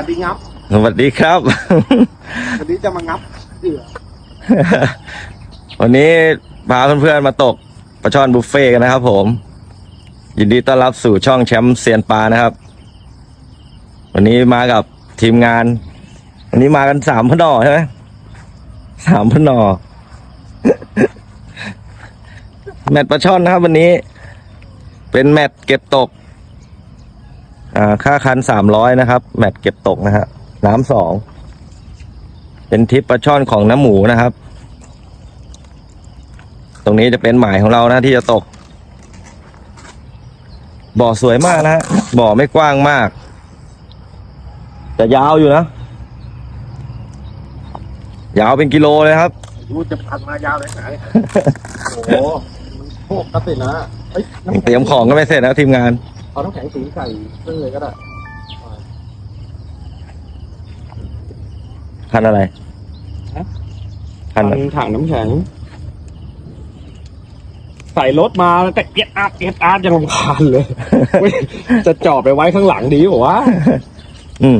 วัสดีงับ สวัสดีครับ วันนี้จะมางับเหยื่อวันนี้พาเพื่อนๆมาตกปลาช่อนบุฟเฟ่ต์กันนะครับผม ยินดีต้อนรับสู่ช่องแชมป์เซียนปลานะครับ วันนี้มากับทีมงาน วันนี้มากันสามพนอใช่ไหมสามพนอ แมตช์ปลาช่อนนะครับ วันนี้ เป็นแมตช์เก็บตกอ่า ค่าคันสามร้อยนะครับ แมตช์เก็บตกนะฮะน้ำสอง เป็นทริปปลาช่อนของน้ำหมูนะครับ ตรงนี้จะเป็นหมายของเรานะที่จะตก บ่อสวยมากนะฮะบ่อไม่กว้างมาก แต่ยาวอยู่นะ ยาวเป็นกิโลเลยครับ รู้จะพันมายาวเลยไหนโอ้โหพวกกระติกนะเอ้ยน้ำเตรียมของก็ไม่เสร็จนะทีมงาน เอาน้ำแข็งสีใส่ซึ่งเลยก็ได้คันอะไรคันถังถังน้ำแข็ง ใส่รถมาแล้วก็เอ็ดอาร์เอ็ดอาร์ยังรำคาญเลยเว้ยจะจอดไปไว้ข้างหลังดีกว่า อืม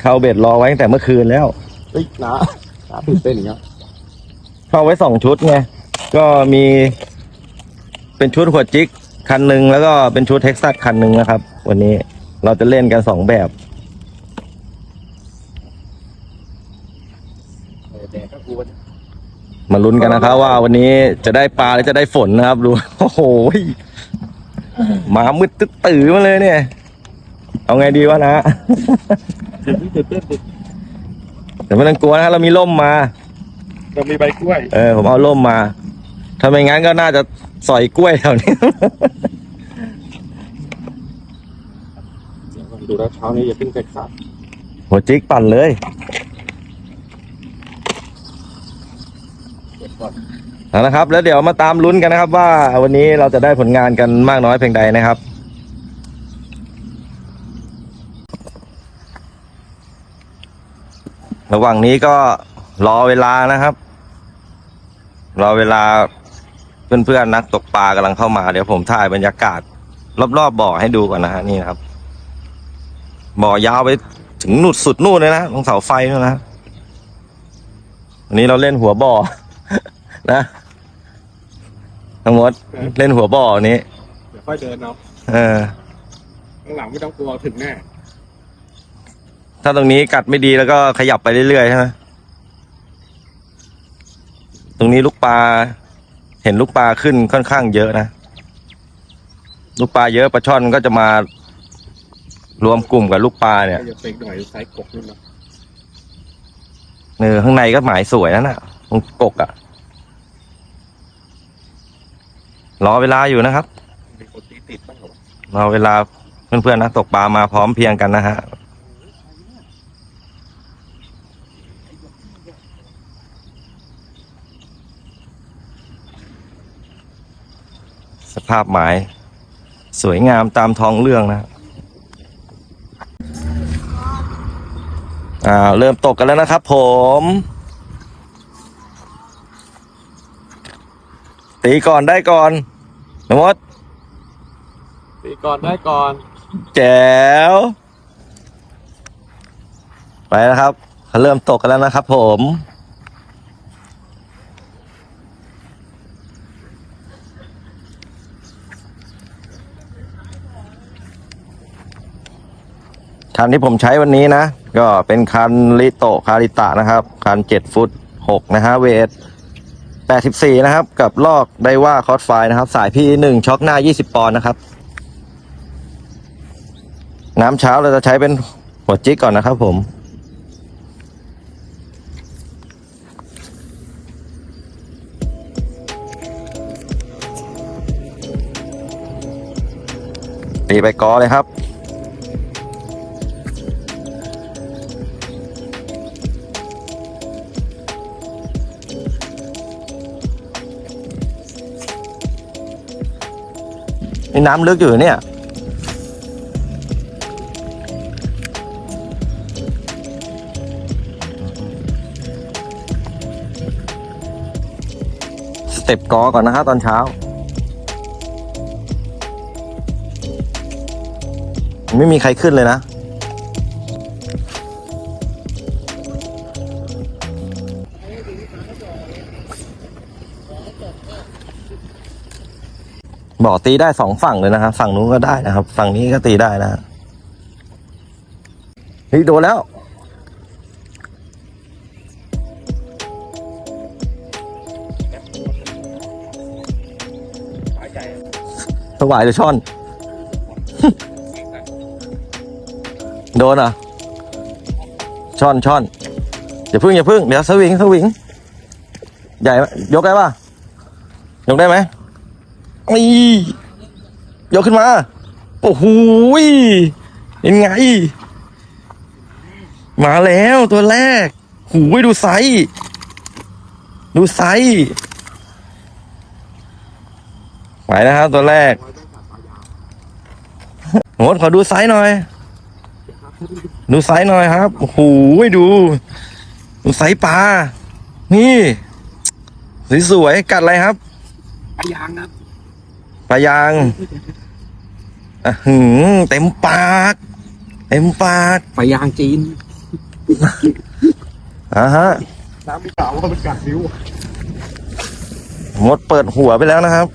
เข้าเบ็ดรอไว้ตั้งแต่เมื่อคืนแล้ว เฮ้ยนะนะตื่นเต้นอย่างเงี้ยเข้าไว้สองชุดไง ก็มี เป็นชุดหัวจิก คันหนึ่งแล้วก็เป็นชุดเท็กซัสคันหนึ่งนะครับ วันนี้เราจะเล่นกันสองแบบแดดก็กวนมาลุ้นกันนะครับว่าวันนี้จะได้ปลาหรือจะได้ฝนนะครับดูโอ้โหหมามืดตึ๊ดตื่อมาเลยเนี่ย เอาไงดีวะนะตื่นเต้นตื่นเต้นแต่ไม่ต้องกลัวนะเรามีร่มมาเรามีใบกล้วย เออผมเอาร่มมาถ้าไม่งั้นก็น่าจะ สอยกล้วยแถวนี้ ดูแล้วเช้านี้อย่าเพิ่งเซ็กซัสหัวจิกปั่นเลย เก็บก่อนเอาละครับ แล้วเดี๋ยวมาตามลุ้นกันนะครับ ว่าวันนี้เราจะได้ผลงานกันมากน้อยเพียงใดนะครับ ระหว่างนี้ก็รอเวลานะครับ รอเวลา เพื่อนๆนักตกปลากำลังเข้ามาเดี๋ยวผมถ่ายบรรยากาศ รอบๆบ่อให้ดูก่อนนะฮะนี่นะครับ บ่อยาวไปถึงนุดสุดนู่นเลยนะตรงเสาไฟนู่นนะวันนี้เราเล่นหัวบ่อ นะทั้งหมดเล่นหัวบ่อวันนี้เดี๋ยวค่อยเดินเอาเออข้างหลังไม่ต้องกลัวถึงแน่ถ้าตรงนี้กัดไม่ดีแล้วก็ขยับไปเรื่อยๆใช่ไหมตรงนี้ลูกปลา เห็นลูกปลาขึ้นค่อนข้างเยอะนะ ลูกปลาเยอะปลาช่อนก็จะมา รวมกลุ่มกับลูกปลาเนี่ยก็จะเป็นหน่อยไซส์กบนี่นะเออข้างในก็หมายสวยนั่นน่ะตรงกกอะรอเวลาอยู่นะครับมีคนตีติดบ้างเหรอวะรอเวลาเพื่อนๆนักตกปลามาพร้อมเพรียงกันนะฮะ ภาพหมาย สวยงามตามท้องเรื่องนะอ่าเริ่มตกกันแล้วนะครับผม ตีก่อนได้ก่อนนมดตีก่อนได้ก่อน แจ๋วไปแล้วครับเขาเริ่มตกกันแล้วนะครับผม คันที่ผมใช้วันนี้นะ ก็เป็นคันลิโตคาริตะนะครับ คันเจ็ดฟุตหกนะฮะเวทแปดสิบสี่นะครับ กับลอกไดว่าคอสไฟนะครับ สายพี่หนึ่งช็อคหน้ายี่สิบปอนด์นะครับ น้ำเช้าเราจะใช้เป็นหัวจิกก่อนนะครับผมตีไปกอเลยครับ นี่น้ำลึกอยู่เนี่ย สเต็ปกอก่อนนะครับตอนเช้า ไม่มีใครขึ้นเลยนะ บ่อตีได้สองฝั่งเลยนะครับ ฝั่งนู้นก็ได้นะครับ ฝั่งนี้ก็ตีได้นะฮะเฮ้ยโดนแล้ว สวายหรือช่อน โดนอะ ช่อนช่อนอย่าพึ่งอย่าพึ่งเดี๋ยวสวิงสวิง ใหญ่ยกได้ป่ะ ยกได้ไหม นี่ยกขึ้นมา โอ้โหยยังไง มาแล้วตัวแรก หูยดูไซส์ดูไซส์ไปนะครับตัวแรกโหดขอดูไซส์หน่อย ดูไซส์หน่อยครับโอ้โหดู ดูไซส์ปลา นี่สวยๆกัดอะไรครับพยางครับ ปลายางอะหืมเต็มปาก เต็มปากพยางจีนอะฮะ น้ำไม่เปล่าว่ามันกัดนิ้วมดเปิดหัวไปแล้วนะครับ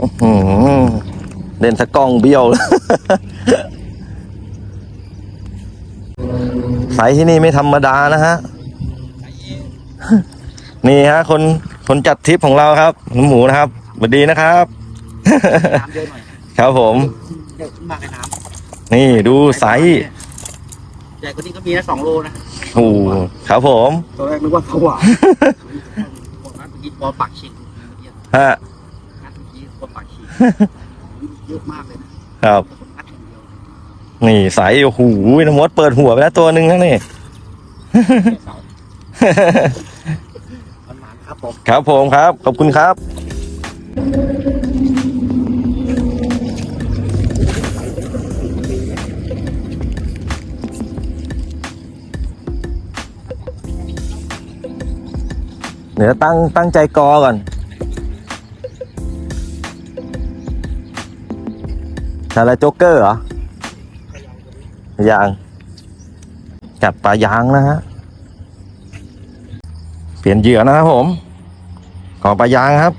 อื้อหือเล่นสะกล้องเบี้ยวเลยไซส์ที่นี่ไม่ธรรมดานะฮะ นี่ฮะ คนคนจัดทริปของเราครับน้ำหมูนะครับสวัสดีนะครับ น้ำเยอะหน่อยครับผมเยอะมากเลยน้นี่ดูไซส์ำใหญ่กว่านี้ก็มีนะสองโลนะโอ้โหครับผมตอนแรกนึกว่าสว่างบอกนัดเมื่อกี้บอลปากฉีกฮะนัดเมื่อกี้บอลปากฉีกเยอะมากเลยนะครับนัดอย่างเดียวนี่ใสโอ้โหน้ำมดเปิดหัวไปแล้วตัวหนึ่งนะนี่ เสามันหมาน ครับผมครับผมครับ ขอบคุณครับ เดี๋ยวตั้งตั้งใจกอก่อนอะไรโจ๊กเกอร์เหรอ ยาง จับปลายางนะฮะ ปลี่ยนเหยื่อนะครับผม ขอปลายางครับ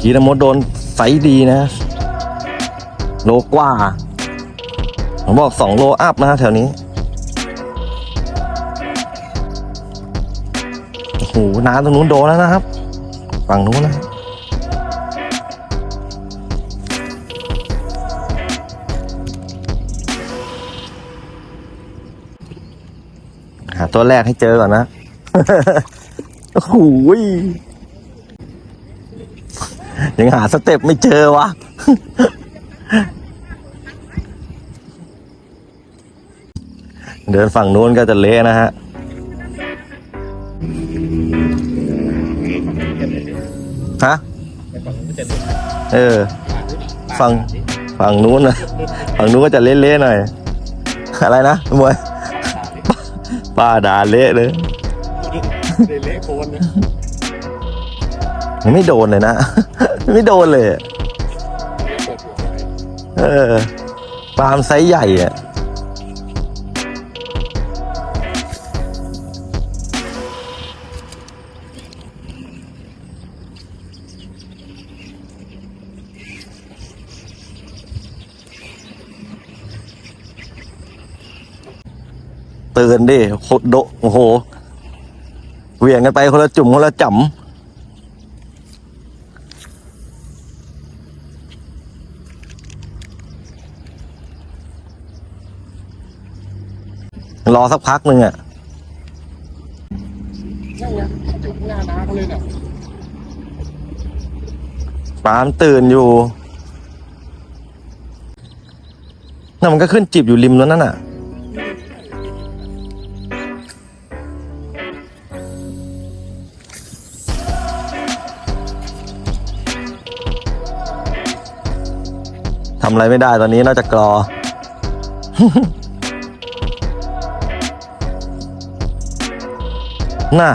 ขีนมดโดนไซส์ดีนะ โลกว่า ผมบอกสองโลอัพนะแถวนี้ โอ้โหน้ำตรงนู้นโดนแล้วนะครับ ฝั่งนู้นนะ ตัวแรกให้เจอก่อนนะ โอ้โหยยังหาสเต็ปไม่เจอวะ เดินฝั่งนู้นก็จะเละนะฮะฮะเออ ฝั่งฝั่งนู้นนะฝั่งนู้นก็จะเละๆหน่อย อะไรนะมวย ป้าด่าเละเลยเละโคนนะยังไม่โดนเลยนะ ไม่โดนเลย เออปาล์มไซส์ใหญ่อะ ดิโคตรโดโอ้โหเหวี่ยงกันไปคนละจุ่มคนละจ่ำรอสักพักหนึ่งอะนั่งไงจุดหน้าน้าเขาเลยเนี่ยปาล์มตื่นอยู่นั่นมันก็ขึ้นจีบอยู่ริมแล้วนั่นน่ะ ทอะไรไม่ได้ตอนนี้นอกจากกรอ น่ะ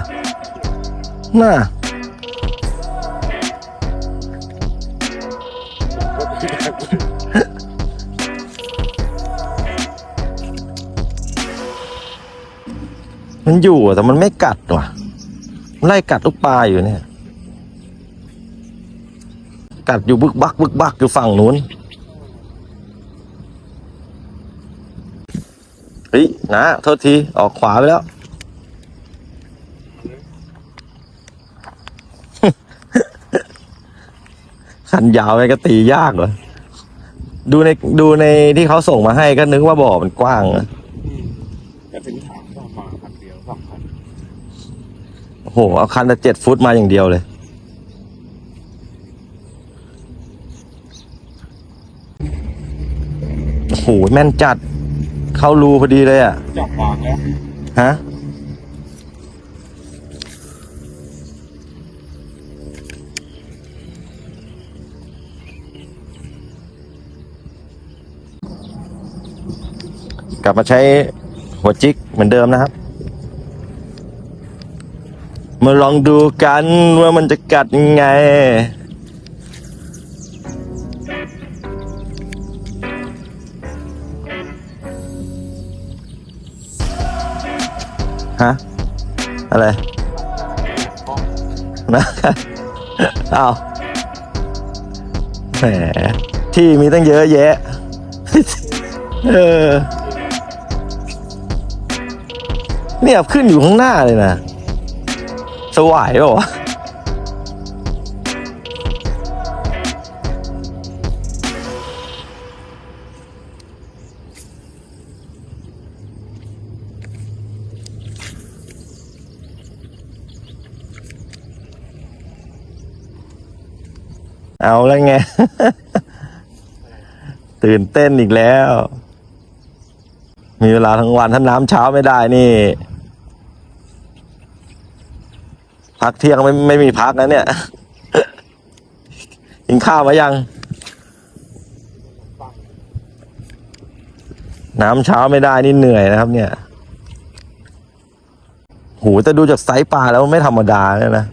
น่ะ มันอยู่อะแต่มันไม่กัดว่ะมันไล่กัดลูกปลาอยู่เนี่ย กัดอยู่บึกบักบึกบักอยู่ฝั่งนู้น เฮ้ยนะโทษที ออกขวาไปแล้ว ขันยาวไปก็ตียากเหรอ ดูในดูในที่เขาส่งมาให้ก็นึกว่าบ่อมันกว้างนะแต่ถึงถามว่ามาคันเดียวสองคันโอ้โห เอาคันละเจ็ดฟุตมาอย่างเดียวเลยโอ้โหแม่นจัด เข้ารูพอดีเลยอะจับวางแล้วฮะกลับมาใช้หัวจิกเหมือนเดิมนะครับ มาลองดูกันว่ามันจะกัดยังไง ฮะ อะไร นะเอาวแหมที่มีตั้งเยอะแยะ เออ เนี่ยขึ้นอยู่ข้างหน้าเลยนะ สวายเปล่าวะ เอาแล้วไง ตื่นเต้นอีกแล้ว มีเวลาทั้งวันถ้าน้ำเช้าไม่ได้นี่ พักเที่ยงไม่ไม่มีพักนะเนี่ยกินข้าวมายัง น้ำเช้าไม่ได้นี่เหนื่อยนะครับ เนี่ยโหแต่ดูจากไซส์ปลาแล้วไม่ธรรมดาเลยนะ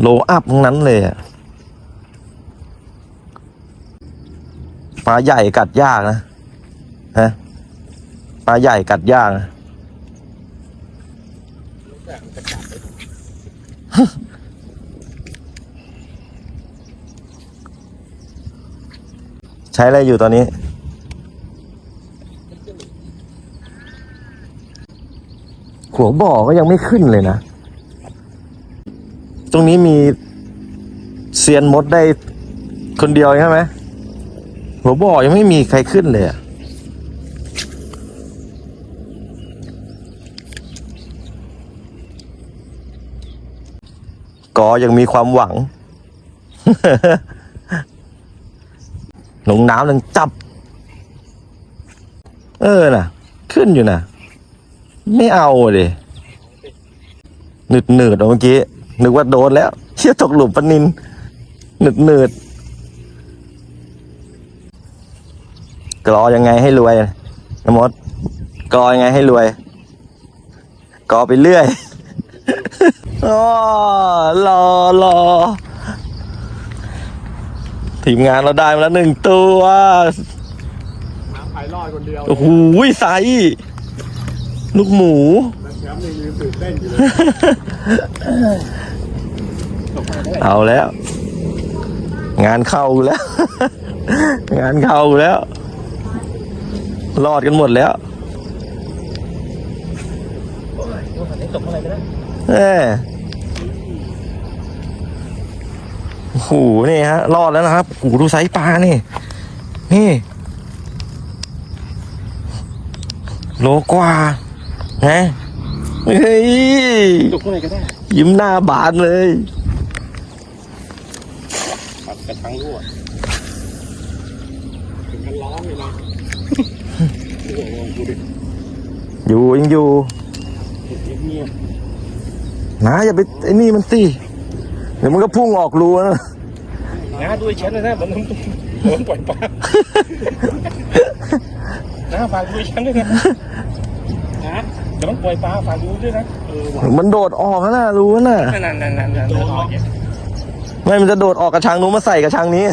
โลอัพทั้งนั้นเลยอะ ปลาใหญ่กัดยากนะฮะปลาใหญ่กัดยากนะใช้อะไรอยู่ตอนนี้หัวบ่อก็ยังไม่ขึ้นเลยนะ ตรงนี้มีเซียนมดได้คนเดียวใช่ไหม หัวบ่อยังไม่มีใครขึ้นเลยอะกอยังมีความหวังลงน้ำนังจับ เออน่ะ ขึ้นอยู่น่ะ ไม่เอาเลยหนืดหนืดๆอะเมื่อกี้ นึกว่าโดนแล้ว เชี่ยตกหลุมปนินหนืดหนืด กรอยังไงให้รวยนะมดกรอยังไงให้รวยกรอไปเรื่อยอ้อรอรอทีมงานเราได้มาแล้วหนึ่งตัวน้ำไผ่รอดคนเดียวโอ้โหใสลูกหมูแล้วแชมป์ยังยืนตื่นเต้นอยู่เลยตกไปได้เอาแล้ว งานเข้ากูแล้ว งานเข้ากูแล้ว รอดกันหมดแล้วตกอะไรไปแล้วเออโอ้โหนี่ฮะ รอดแล้วนะครับโอ้โหดูไซส์ปลานี่ นี่ โลกว่าไงเฮ้ยตกอะไรก็ได้ยิ้มหน้าบานเลยปัดกระชังรั่วถึงกันร้องเลยนะโอ้โหดูดิอยู่ยังอยู่เงียบนะอย่าไปไอ้นี่มันสิเดี๋ยวมันก็พุ่งออกรูนะๆนะด้วยแชมป์เลยนะมันโดนปล่อยปลานะฝากดูฉันด้วยนะนะเดี๋ยวต้องปล่อยปลาฝากดูด้วยนะเออว่ะมันโดดออกแล้วนะรู้นะนั่นนั่นนั่นนั่นนั่นไม่มันจะโดดออกกระชังนู้นมาใส่กระชังนี้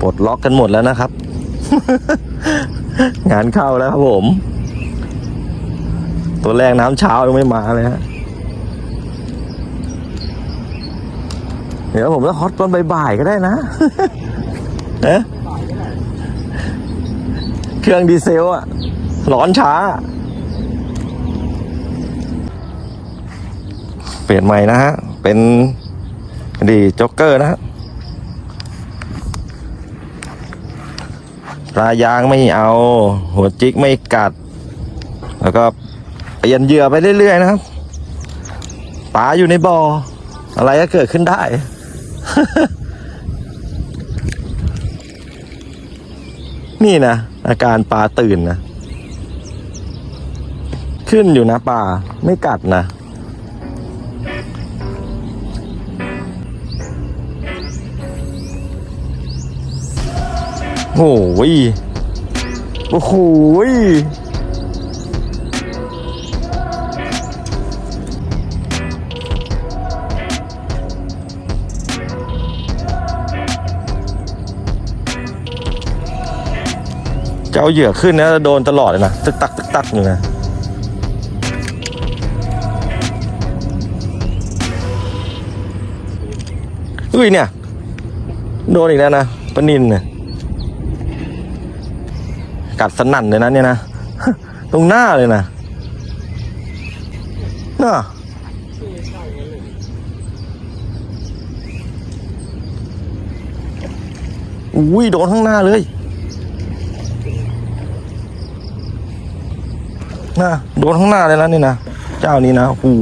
ปลดล็อกกันหมดแล้วนะครับ งานเข้าแล้วครับผม ตัวแรกน้ำเช้ายังไม่มาเลยฮะเดี๋ยวผมจะฮอตตอนบ่ายๆก็ได้นะเอ๊ะเครื่องดีเซลอะร้อนช้า เปลี่ยนใหม่นะฮะ เป็นดีจ็อกเกอร์นะฮะ ปลายางไม่เอา หัวจิกไม่กัด แล้วก็เปลี่ยนเหยื่อไปเรื่อยๆนะครับปลาอยู่ในบ่ออะไรก็เกิดขึ้นได้ นี่นะอาการปลาตื่นนะ ขึ้นอยู่นะปลาไม่กัดนะ โอ้ยโอ้โหจะเอาเหยื่อขึ้นนะโดนตลอดเลยนะตึกตักตึกตักอยู่นะอุ้ยเนี่ย โดนอีกแล้วนะปนินเนี่ย กัดสนั่นเลยนะเนี่ยนะ ตรงหน้าเลยนะน่ะอุ้ยโดนข้างหน้าเลยน่ะโดนข้างหน้าเลยนะนี่นะ เจ้านี้นะหู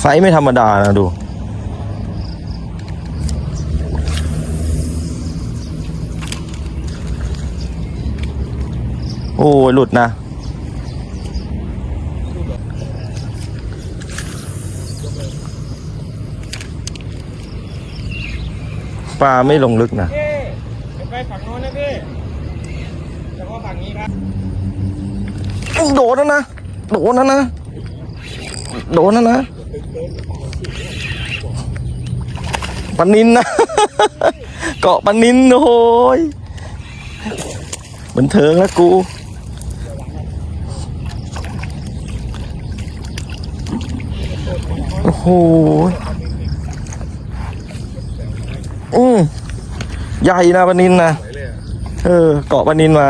ไซส์ไม่ธรรมดานะดู อ้ยหลุดนะ ปลาไม่ลงลึกนะพี่เดี๋ยวไปฝั่งโน้นนะพี่เฉพาะฝั่งนี้ครับโดนแล้วนะ โดนแล้วนะ โดนแล้วนะปลานินนะ เกาะปลานินโอ้ยบันเทิงแล้วกู โอ้โหอืมใหญ่นะปลานินนะเออ เกาะปลานินมา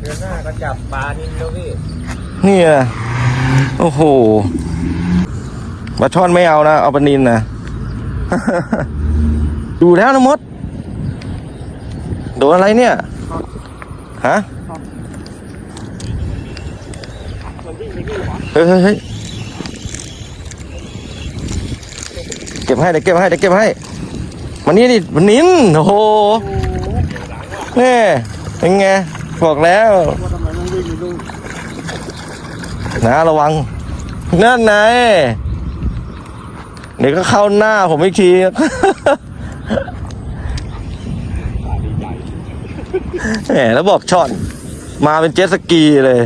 เดือนหน้าก็จับปลานินแล้วพี่เนี่ยโอ้โหปลาช่อนไม่เอานะเอาปลานินนะดูแล้วนะมดโดนอะไรเนี่ยฮะเฮ้ยเฮ้ยเฮ้ยเก็บให้เดี๋ยวเก็บให้เดี๋ยวเก็บให้มันนี่ดิมันนินโอ้โหแม่เป็นไงบอกแล้วนะระวังนั่นไงเดี๋ยวก็เข้าหน้าผมอีกทีแหมแล้วบอกช่อน มาเป็นเจ็ตสกีเลย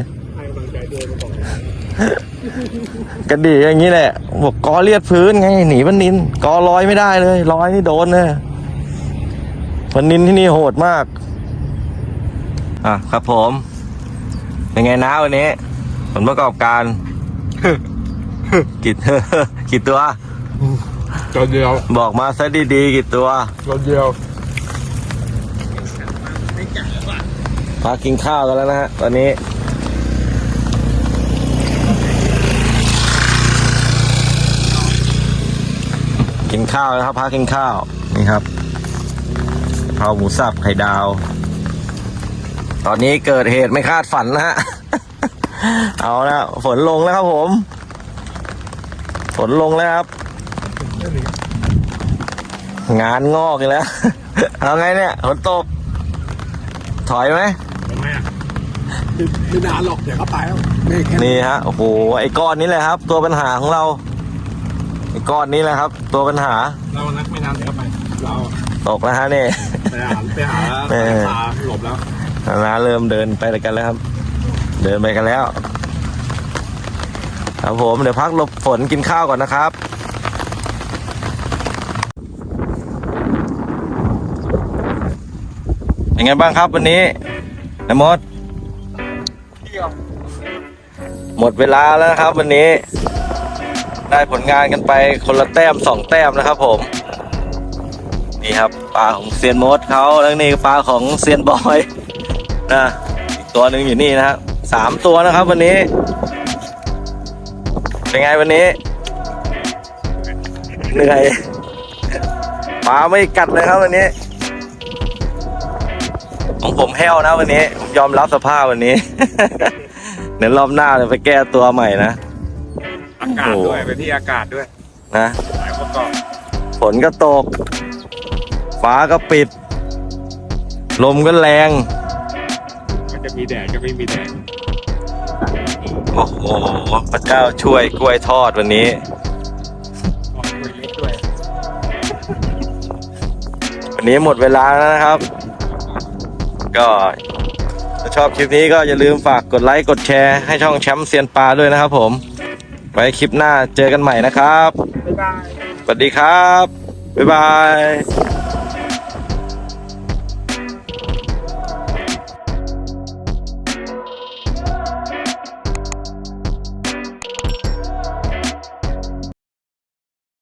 กำลังใจด้วยมาบอกกระดีอย่างนี้แหละบอกกอเลียดพื้นไงหนีพันนินกอลอยไม่ได้เลยลอยนี่โดนเลยพันนินที่นี่โหดมาก อะครับผมเป็นไงนะวันนี้ผลประกอบการกี่กี่ตัวตัวเดียว บอกมาซะดีๆกี่ตัวตัวเดียวพากินข้าวกันแล้วนะฮะตอนนี้ กินข้าวนะครับพากินข้าวนี่ครับเผาหมูสับไข่ดาว ตอนนี้เกิดเหตุไม่คาดฝันนะฮะเอาแล้วฝนลงแล้วครับผม ฝนลงแล้วครับ งานงอกอีกแล้ว เอาไงเนี่ยฝนตก ถอยไหมทำไมอะไม่นานหรอกเดี๋ยวก็ไปแล้วไม่แค่นี่ฮะโอ้โหไอ้ก้อนนี้แหละครับ ตัวปัญหาของเราไอ้ ก้อนนี้แหละครับ ตัวปัญหา เรานักไม่นานเดี๋ยวก็ไป เราตกแล้วฮะนี่ไปหาไปหาเออปลาหลบแล้วน้าเริ่มเดินไปกันแล้วครับ เดินไปกันแล้ว ครับผมเดี๋ยวพักหลบฝนกินข้าวก่อนนะครับเป็นไงบ้างครับวันนี้นายมดหมดเวลาแล้วนะครับวันนี้ ได้ผลงานกันไปคนละแต้มสองแต้มนะครับผม นี่ครับปลาของเซียนมดเขาแล้วนี่ปลาของเซียนบอยนะอีกตัวหนึ่งอยู่นี่นะครับสามตัวนะครับวันนี้ เป็นไงวันนี้ เหนื่อยปลาไม่กัดเลยครับวันนี้ ของผมแห้วนะวันนี้ผมยอมรับสภาพวันนี้ เดี๋ยวรอบหน้าจะไปแก้ตัวใหม่นะ อากาศด้วยไปที่อากาศด้วยนะหลายคนก็ฝนก็ตก ฟ้าก็ปิด ลมก็แรง มันจะมีแดดก็ไม่มีแดดโอ้โหพระเจ้าช่วยกล้วยทอดวันนี้ก็ด้วยเล็กด้วยวันนี้หมดเวลาแล้วนะครับ ก็ถ้าชอบคลิปนี้ก็อย่าลืมฝากกดไลค์กดแชร์ให้ช่องแชมป์เซียนปลาด้วยนะครับผม ไว้คลิปหน้าเจอกันใหม่นะครับ บ๊ายบาย สวัสดีครับ บ๊ายบาย